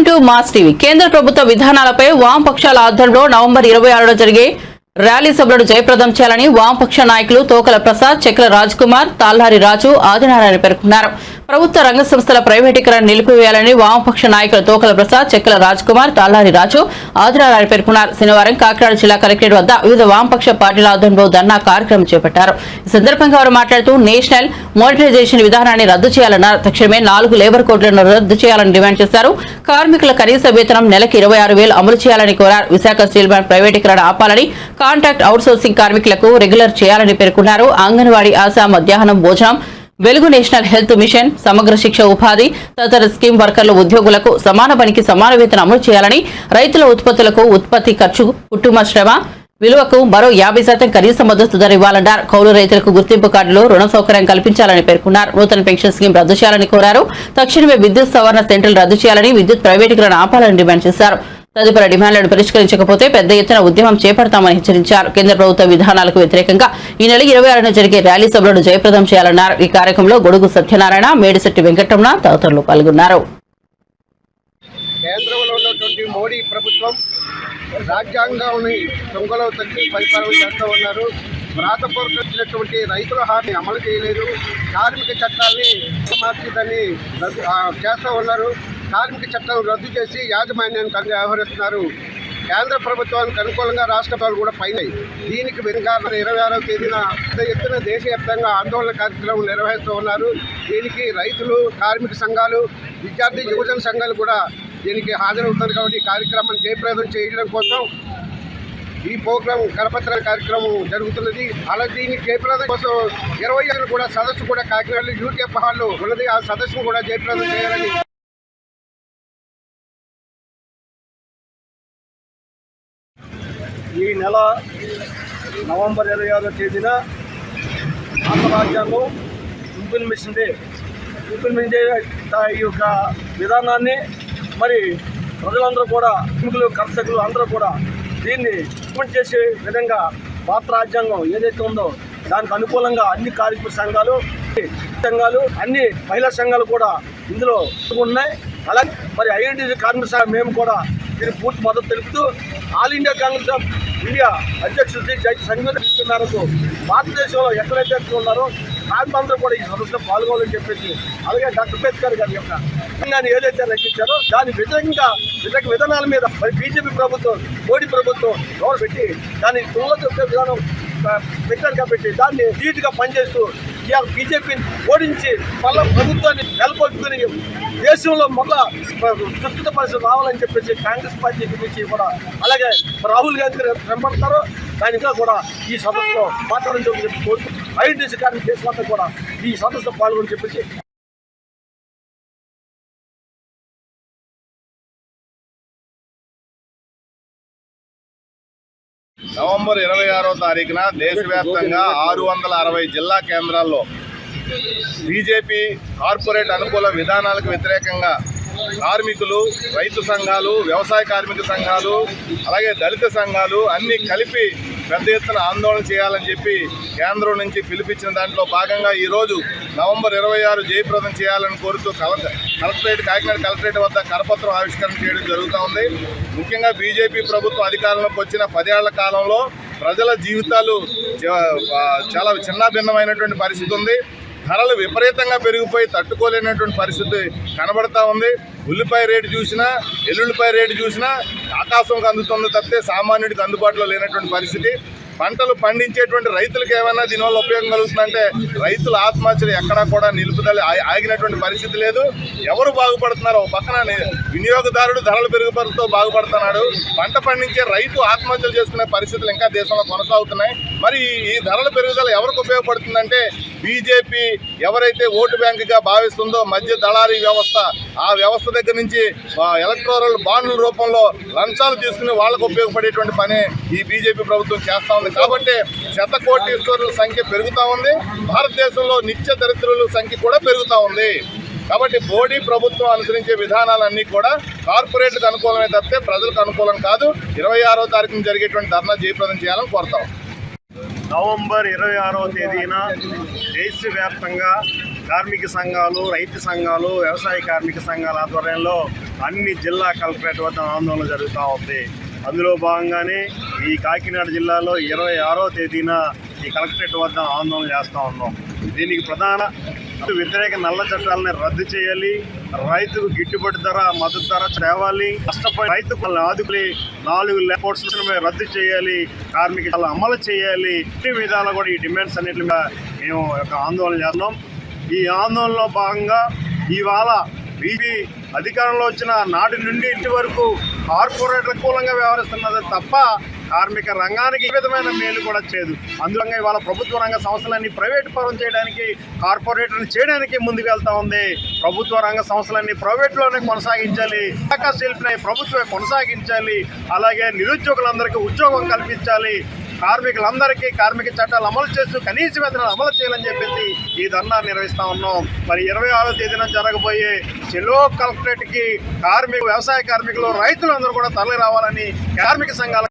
Welcome to mass TV. కేంద్ర ప్రభుత్వ విధానాలపై వామపక్షాల ఆధ్వర్యంలో నవంబర్ ఇరవై ఆరులో జరిగే ర్యాలీ సభలను జయప్రదం చేయాలని వామపక్ష నాయకులు తోకల ప్రసాద్ చక్ర రాజ్ కుమార్ తాల్హారి రాజు ఆదినారాయణ పేర్కొన్నారు. ప్రభుత్వ రంగ సంస్థల ప్రైవేటీకరణ నిలిపివేయాలని వామపక్ష నాయకులు తోకల ప్రసాద్ చెక్కల రాజ్ కుమార్ తాల్హారి రాజు ఆదినారాయణ పేర్కొన్నారు. శనివారం కాకినాడ జిల్లా కలెక్టరేట్ వద్ద వివిధ వామపక్ష పార్టీల ఆధ్వర్యంలో ధర్నా కార్యక్రమం చేపట్టారు. ఈ సందర్భంగా వారు మాట్లాడుతూ నేషనల్ మోనిటైజేషన్ విధానాన్ని రద్దు చేయాలన్నారు. తక్షణమే నాలుగు లేబర్ కోడ్లను రద్దు చేయాలని డిమాండ్ చేశారు. కార్మికుల కనీస వేతనం నెలకు ఇరవై ఆరు వేలు అమలు చేయాలని కోరారు. విశాఖ స్టీల్ ప్లాంట్ ప్రైవేటీకరణ ఆపాలని కాంట్రాక్ట్ అవుట్సోర్సింగ్ కార్మికులకు రెగ్యులర్ చేయాలని పేర్కొన్నారు. అంగన్వాడీ ఆశా మధ్యాహ్నం భోజనం వెలుగు నేషనల్ హెల్త్ మిషన్ సమగ్ర శిక్ష ఉపాధి తదితర స్కీమ్ వర్కర్ల ఉద్యోగులకు సమాన పనికి సమాన వేతన అమలు చేయాలని రైతుల ఉత్పత్తులకు ఉత్పత్తి ఖర్చు కుటుంబ శ్రమ విలువకు మరో యాభై శాతం కనీస మద్దతు ధర ఇవ్వాలన్నారు. కౌలు రైతులకు గుర్తింపు కార్డులో రుణ సౌకర్యం కల్పించాలని పేర్కొన్నారు. నూతన పెన్షన్ స్కీమ్ రద్దు చేయాలని కోరారు. తక్షణమే విద్యుత్ సవరణ సెంటర్లు రద్దు చేయాలని విద్యుత్ ప్రైవేటీకరణ ఆపాలని డిమాండ్ చేశారు. తదుపరి డిమాండ్లను పరిష్కరించకపోతే పెద్ద ఎత్తున ఉద్యమం చేపడతామని హెచ్చరించారు. కేంద్ర ప్రభుత్వ విధానాలకు వ్యతిరేకంగా ఈ నెల ఇరవై ఆరున జరిగే ర్యాలీ సభలను జయప్రదం చేయాలన్నారు. ఈ కార్యక్రమంలో గొడుగు సత్యనారాయణ మేడిశెట్టి వెంకటరమణ తదితరులు పాల్గొన్నారు. కేంద్రంలో ఉన్నటువంటి మోడీ ప్రభుత్వం రాజ్యాంగాన్ని దొంగలో తగ్గి పరిపాలన చేస్తూ ఉన్నారు. వ్రాతపూర్వకమైనటువంటి రైతుల హామీ అమలు చేయలేదు. కార్మిక చట్టాన్ని మార్చిదని చేస్తూ ఉన్నారు. కార్మిక చట్టాలను రద్దు చేసి యాజమాన్యానికి అంది వ్యవహరిస్తున్నారు. కేంద్ర ప్రభుత్వానికి అనుకూలంగా రాష్ట్ర ప్రభుత్వాలు కూడా పైన. దీనికి విధంగా ఇరవై ఆరవ తేదీన పెద్ద ఎత్తున దేశవ్యాప్తంగా ఆందోళన కార్యక్రమం నిర్వహిస్తూ ఉన్నారు. దీనికి రైతులు కార్మిక సంఘాలు విద్యార్థి యువజన సంఘాలు కూడా దీనికి హాజరవుతారు కాబట్టి ఈ కార్యక్రమాన్ని జయప్రదం చేయడం కోసం ఈ ప్రోగ్రాం కరపత్ర కార్యక్రమం జరుగుతున్నది. అలా దీన్ని జయప్రదం కోసం ఇరవై ఏళ్ళు కూడా సదస్సు కూడా కాకినాడలో యూటీఎఫ్ హాల్లో ఉన్నది. ఆ సదస్సును కూడా జయప్రదం చేయాలని ఈ నెల నవంబర్ ఇరవై ఆరో తేదీన ఆంధ్ర రాజ్యాంగం ఇంప్లిమెంట్ ఇంప్లిమెంట్ ఈ యొక్క విధానాన్ని మరి ప్రజలందరూ కూడా కార్మికులు కర్షకులు అందరూ కూడా దీన్ని ఇంప్లిమెంట్ చేసే విధంగా భారత రాజ్యాంగం ఏదైతే ఉందో దానికి అనుకూలంగా అన్ని కార్మిక సంఘాలు సంఘాలు అన్ని మహిళా సంఘాలు కూడా ఇందులో ఉన్నాయి. అలాగే మరి ఐఎన్టీసీ కార్మిక సంఘం మేము కూడా దీనికి పూర్తి మద్దతు తెలుపుతూ all India Congress of India అధ్యక్షుడు శ్రీ జై సంగీత మేరకు భారతదేశంలో ఎక్కడైతే ఉన్నారో కార్మికులందరూ కూడా ఈ సమస్యలో పాల్గొనాలని చెప్పేసి అలాగే డాక్టర్ అంబేద్కర్ గారి యొక్క ఏదైతే రచించారో దాని వ్యతిరేకంగా వ్యతిరేక విధానాల మీద మరి బీజేపీ ప్రభుత్వం మోడీ ప్రభుత్వం గౌరవ పెట్టి దాన్ని తుల్ల చెప్పే విధానం పెట్టారు కాబట్టి దాన్ని నీట్గా పనిచేస్తూ ఇవాళ బీజేపీని ఓడించి మళ్ళీ ప్రభుత్వాన్ని నెలకొల్పుకొని దేశంలో మళ్ళా ప్రస్తుత పరిస్థితి రావాలని చెప్పేసి కాంగ్రెస్ పార్టీ గురించి కూడా అలాగే రాహుల్ గాంధీ గారు వెంబడతారో దానిగా కూడా ఈ సదస్సులో మాట్లాడడం చెప్పి కోరుతూ ఐఎన్టీసీ కార్మిక దేశమంతా కూడా ఈ సదస్సులో పాల్గొని చెప్పేసి నవంబర్ ఇరవై ఆరో తారీఖున దేశవ్యాప్తంగా ఆరు వందల అరవై జిల్లా కేంద్రాల్లో బీజేపీ కార్పొరేట్ అనుకూల విధానాలకు వ్యతిరేకంగా కార్మికులు రైతు సంఘాలు వ్యవసాయ కార్మిక సంఘాలు అలాగే దళిత సంఘాలు అన్నీ కలిపి పెద్ద ఎత్తున ఆందోళన చేయాలని చెప్పి కేంద్రం నుంచి పిలిపించిన దాంట్లో భాగంగా ఈరోజు నవంబర్ ఇరవై ఆరు జయప్రదం చేయాలని కోరుతూ కలెక్టరేట్ కాకినాడ కలెక్టరేట్ వద్ద కరపత్రం ఆవిష్కరణ చేయడం జరుగుతూ ఉంది. ముఖ్యంగా బీజేపీ ప్రభుత్వం అధికారంలోకి వచ్చిన పదేళ్ళ కాలంలో ప్రజల జీవితాలు చాలా చిన్న చాలా పరిస్థితి ఉంది. ధరలు విపరీతంగా పెరిగిపోయి తట్టుకోలేనటువంటి పరిస్థితి కనబడతా ఉంది. ఉల్లిపాయ రేటు చూసినా ఎల్లుల్లిపాయ రేటు చూసినా ఆకాశంకి అందుతుంది తప్పితే సామాన్యుడికి అందుబాటులో లేనటువంటి పరిస్థితి. పంటలు పండించేటువంటి రైతులకు ఏమైనా దీనివల్ల ఉపయోగం కలుగుతుందంటే రైతుల ఆత్మహత్యలు ఎక్కడా కూడా నిలుపుదల ఆగినటువంటి పరిస్థితి లేదు. ఎవరు బాగుపడుతున్నారు ఒక పక్కన వినియోగదారుడు ధరలు పెరుగుపడుతూ బాగుపడుతున్నాడు. పంట పండించే రైతు ఆత్మహత్యలు చేసుకునే పరిస్థితులు ఇంకా దేశంలో కొనసాగుతున్నాయి. మరి ఈ- ఈ ధరల పెరుగుదల ఎవరికి ఉపయోగపడుతుందంటే బీజేపీ ఎవరైతే ఓటు బ్యాంకుగా భావిస్తుందో మధ్య దళారీ వ్యవస్థ ఆ వ్యవస్థ దగ్గర నుంచి ఎలక్ట్రోరల్ బాండ్ల రూపంలో లంచాలు తీసుకుని వాళ్ళకు ఉపయోగపడేటువంటి పని ఈ బీజేపీ ప్రభుత్వం చేస్తా ఉంది. కాబట్టి శతకోటీశ్వరుల సంఖ్య పెరుగుతూ ఉంది. భారతదేశంలో నిత్య దరిద్రుల సంఖ్య కూడా పెరుగుతూ ఉంది. కాబట్టి మోడీ ప్రభుత్వం అనుసరించే విధానాలన్నీ కూడా కార్పొరేట్లకు అనుకూలమే తప్పితే ప్రజలకు అనుకూలం కాదు. ఇరవై ఆరో తారీఖున జరిగేటువంటి ధర్నా జయప్రదం చేయాలని కోరుతాం. నవంబర్ ఇరవై ఆరవ తేదీన దేశవ్యాప్తంగా కార్మిక సంఘాలు రైతు సంఘాలు వ్యవసాయ కార్మిక సంఘాల ఆధ్వర్యంలో అన్ని జిల్లా కలెక్టరేట్ వద్ద ఆందోళన జరుగుతూ ఉంది. అందులో భాగంగానే ఈ కాకినాడ జిల్లాలో ఇరవై ఆరో తేదీన ఈ కలెక్టరేట్ వద్ద ఆందోళన చేస్తూ ఉన్నాం. దీనికి ప్రధాన వ్యతిరేక నల్ల చట్టాలని రద్దు చేయాలి. రైతుకు గిట్టుబాటు ధర మద్దతు ధర తేవాలి. నష్టపోయిన రైతు వాళ్ళని ఆదుకుని నాలుగు లేపోర్ట్స్ రద్దు చేయాలి. కార్మిక అమలు చేయాలి. అన్ని విధాలు కూడా ఈ డిమాండ్స్ అన్నిటి మీద మేము యొక్క ఆందోళన చేస్తున్నాం. ఈ ఆందోళనలో భాగంగా ఇవాళ బీజీ అధికారంలో వచ్చిన నాటి నుండి ఇంటి వరకు కార్పొరేట్ల కూలంగా వ్యవహరిస్తున్నది తప్ప కార్మిక రంగానికి ఈ విధమైన మేలు కూడా చేయదు. అందులో ఇవాళ ప్రభుత్వ రంగ సంస్థలన్నీ ప్రైవేట్ పరం చేయడానికి కార్పొరేట్లను చేయడానికి ముందుకు వెళ్తా ఉంది. ప్రభుత్వ రంగ సంస్థలన్నీ ప్రైవేట్లోనే కొనసాగించాలి. శాఖ శిల్పిని ప్రభుత్వమే కొనసాగించాలి. అలాగే నిరుద్యోగులందరికీ ఉద్యోగం కల్పించాలి. కార్మికులందరికీ కార్మిక చట్టాలు అమలు చేస్తూ కనీస వేతనాలు అమలు చేయాలని చెప్పేసి ఈ ధర్నా నిర్వహిస్తా ఉన్నాం. మరి ఇరవై ఆరో తేదీన జరగబోయే చెలో కలెక్టరేట్కి కార్మిక వ్యవసాయ కార్మికులు రైతులందరూ కూడా తరలి రావాలని కార్మిక సంఘాల